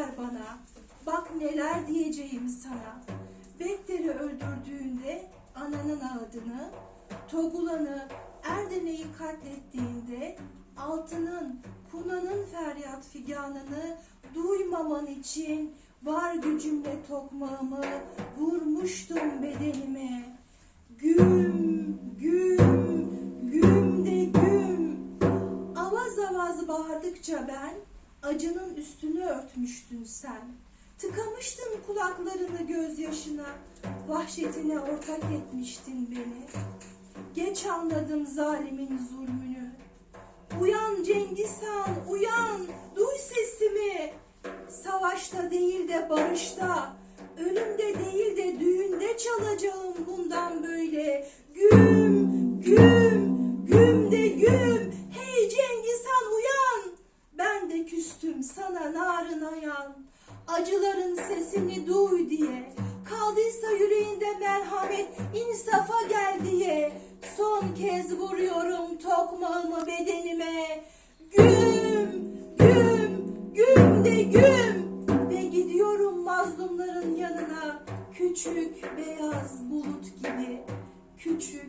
ver bana. Bak neler diyeceğim sana. Bekter'i öldürdüğünde ananın adını, Togulan'ı Erdene'yi katlettiğinde altının, kunanın feryat figanını duymaman için var gücümle tokmağımı vurmuştum bedenime. Güm, güm, güm de güm. Avaz avaz bağırdıkça ben acının üstünü örtmüştün sen. Tıkamıştın kulaklarını gözyaşına, vahşetine ortak etmiştin beni. Geç anladım zalimin zulmünü. Uyan Cengiz Han, uyan, duy sesimi. Savaşta değil de barışta, ölümde değil de düğünde çalacağım bundan böyle. Güm, Küstüm sana narına yan. Acıların sesini duy diye. Kaldıysa yüreğinde merhamet insafa gel diye. Son kez vuruyorum tokmağımı bedenime. Güm, güm, güm de güm. Ve gidiyorum mazlumların yanına. Küçük beyaz bulut gibi. Küçük.